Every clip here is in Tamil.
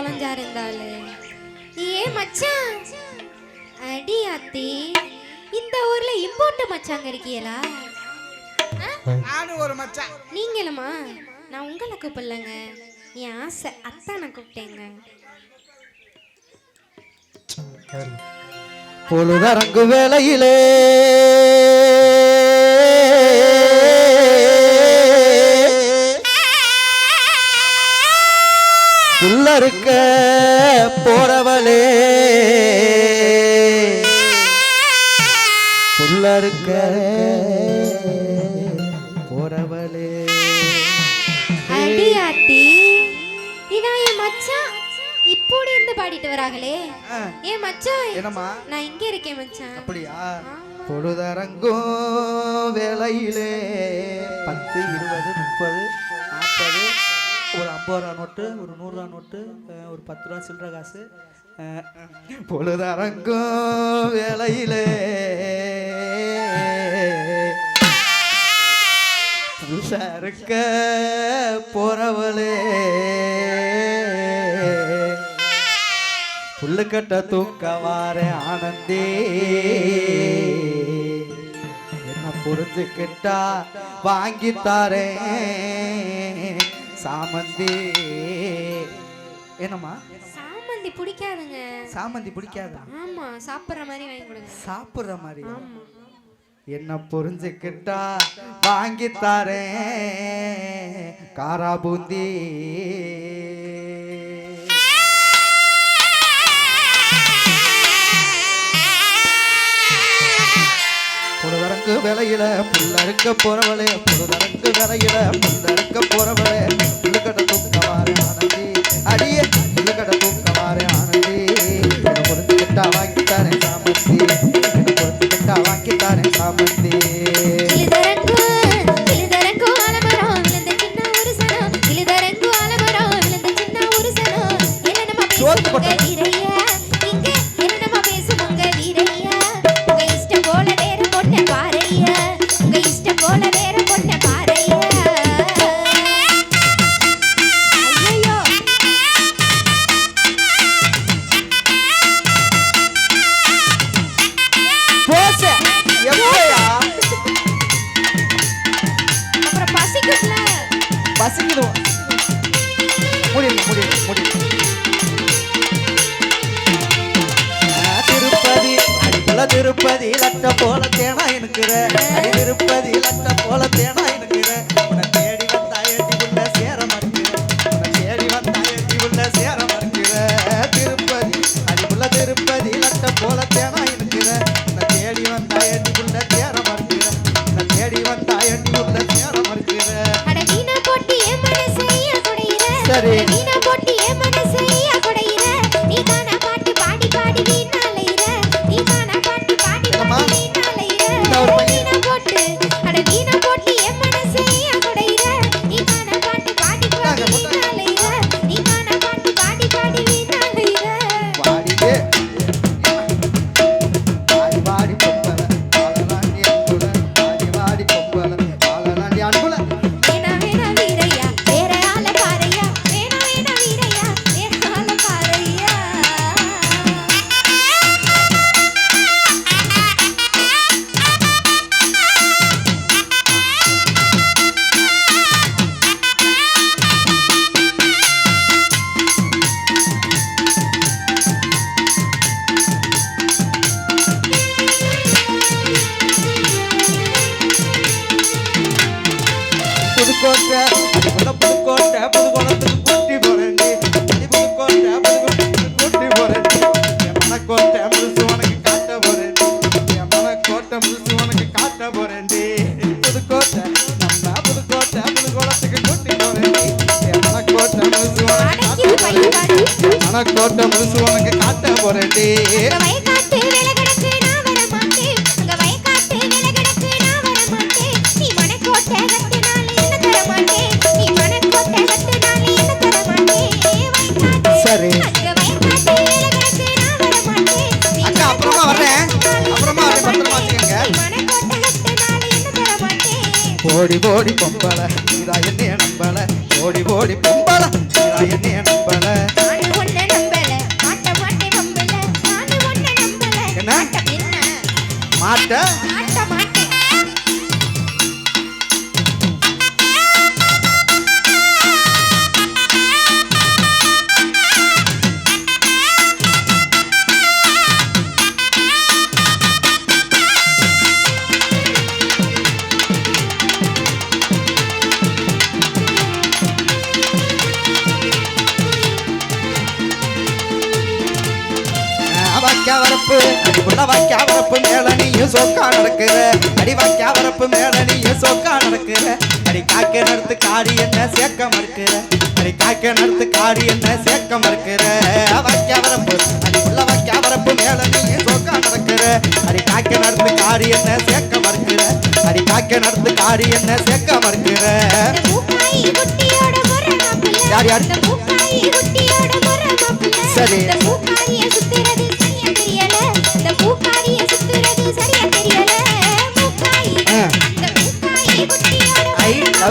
தொலைஞ்சாரு ஏ மச்சான் அடி அத்தி இந்த ஊர்ல இம்போர்ட் மச்சாங்க இருக்கீங்களா நானும் ஒரு மச்சான். நீங்களுமா? நான் உங்களை கூப்பிடலங்க. என் ஆசை அத்தானை கூப்பிட்டேங்க. பொழுதரங்கு வேளையிலே புல்லறுக்க போறவளே. புல்லறுக்க போறவளே. அடி அத்தி இதான் என் மச்சான். இப்படி இருந்து பாடிட்டு வராங்களே. ஏன் மச்சான் என்னம்மா? நான் இங்க இருக்கேன் மச்சான். அப்படியா. பொழுதரங்கும் வேலையிலே பத்து இருபது முப்பது ஒரு ஐம்பது ரூபா நோட்டு ஒரு நூறுரூவா நோட்டு ஒரு பத்து ரூபா சில்லற காசு. பொழுதரங்கும் வேலையிலே புதுசா இருக்க போறவளே. புல்லுக்கட்ட தூக்க வார ஆனந்தே. என்ன புரிஞ்சுக்கிட்டா வாங்கித்தாரே சாமந்தி. என்னம்மா? சாமந்தி பிடிக்காதுங்க. சாமந்தி பிடிக்காதா? ஆமா சாப்பிடுற மாதிரி வாங்கி கொடுங்க. சாப்பிடுற மாதிரி என்ன புரிஞ்சுக்கிட்டா வாங்கி தாரேன் காரா பூந்தி. புழுதரங்கு விலையில புல்லறுக்க போறவளே புழுதரங்கு விலையில புல்லறுக்க போறவளே. அடிக்குள்ள திருப்பதி லட்ட போல தேனா இருக்கிற அடி திருப்பதி லட்ட போல தேனா இருக்கிற உன்னை தேடி வந்தா ஏட்டி உள்ள சேர மறுக்கிற. உன்னை தேடி வந்தா ஏட்டி உள்ள சேர மறுக்கிற. திருப்பதி அடிக்குள்ள திருப்பதி லட்ட போல தேனா இருக்கிற உன்னை தேடி வந்தா ஏட்டி உள்ள சேர மறுக்கிற. உன்னை தேடி வந்தா ஏட்டி உள்ள மறுக்கிற. அட சரி. you wanna ஓடி ஓடி பொம்பல இதா என்ன நம்பல. ஓடி ஓடி பொம்பள நீதான் என்னைய நம்பல. நானு உன்னை வாக்கியா வரப்பு அடிக்குள்ள வாக்கியா வரப்பு மேல நீயும் சோக்கா நடக்கிற. அடி வாக்கியா வரப்பு மேல நீயும் சோக்கா நடக்கிற. அடி காக்க நடத்து காடி என்ன சேக்க மறுக்கிற. அடி காக்க நடத்து காடி என்ன சேக்க மறுக்கிற. வாக்கியா வரப்பு அடிக்குள்ள வாக்கியா வரப்பு மேல நீயும் சோக்கா நடக்கிற. அடி காக்க நடத்து காடி என்ன சேக்க மறுக்கிற. அடி காக்க நடத்து காடி என்ன சேக்க மறுக்கிற. யார், யார்?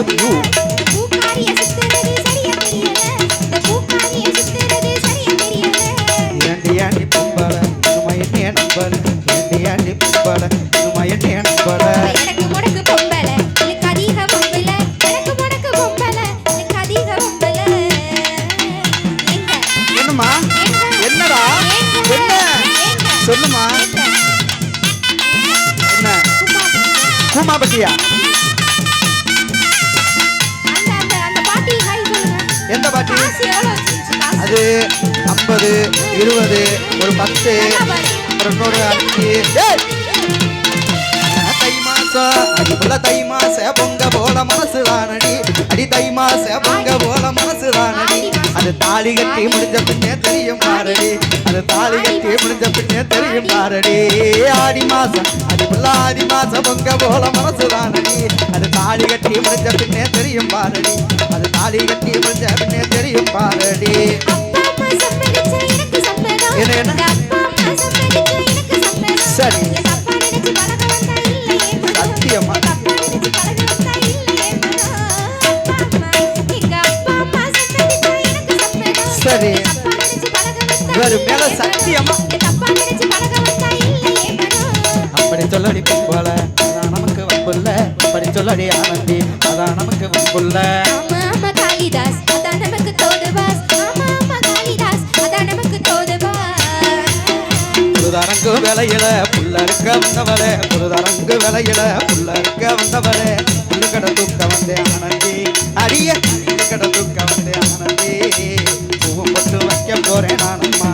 தெரியல. ஏண்டி ஏண்டி பொம்பள சும்மா என்ன நம்பல ஏண்டி ஏண்டி பொம்பள சும்மா என்ன நம்பல எனக்கு முடக்கு பொம்பளை, எனக்கு அதிக பொம்பளை. எனக்கு முடக்கு பொம்பளை, எனக்கு அதிக பொம்பளை. எங்க? என்னம்மா என்னடா? என்ன? சொல்லுமா என்ன? அந்த அது ஐம்பது இருபது ஒரு பத்து இன்னொரு அஞ்சு மாசம் அடிப்புல தை மாச பொங்க போல மனசு தானடி அடி தை மாச பொங்க போல மனசு தானடி அது தாலி கட்டி முடிஞ்ச பின்னே தெரியும் பாரடி. அது தாலி கட்டி முடிஞ்ச பின்னே தெரியும் பாரடி. ஆடி மாசம் அடிப்புல ஆடி மாச பொங்க போல மனசு தானடி அது தாலி கட்டி முடிஞ்ச பின்னே தெரியும் பாரடி. அது தாலி கட்டி முடிஞ்ச பின்னே தெரியும் பாரடி. என்ன, என்ன? சரி. சொல்லடி ஆனந்தி. அதான் நமக்கு ஆமா காளிதாஸ். அதான் நமக்கு ஆமா காளிதாஸ். அதான் நமக்கு தோதுபாஸ் புதுதரங்கு விலையில புள்ள இருக்க வந்தவளே புதுதரங்கு விலையில புள்ள இருக்க வந்தவளே இருக்கட தூக்க வந்தே ஆனந்தி. அடிய இருக்கட தூக்க வந்தே ஆனந்தி. பூவம் போட்டு வைக்க போறேன் நானம்மா.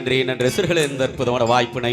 நன்றி நன்றி. நன்றி ரசிகர்களே இந்த அற்புதமான வாய்ப்பினை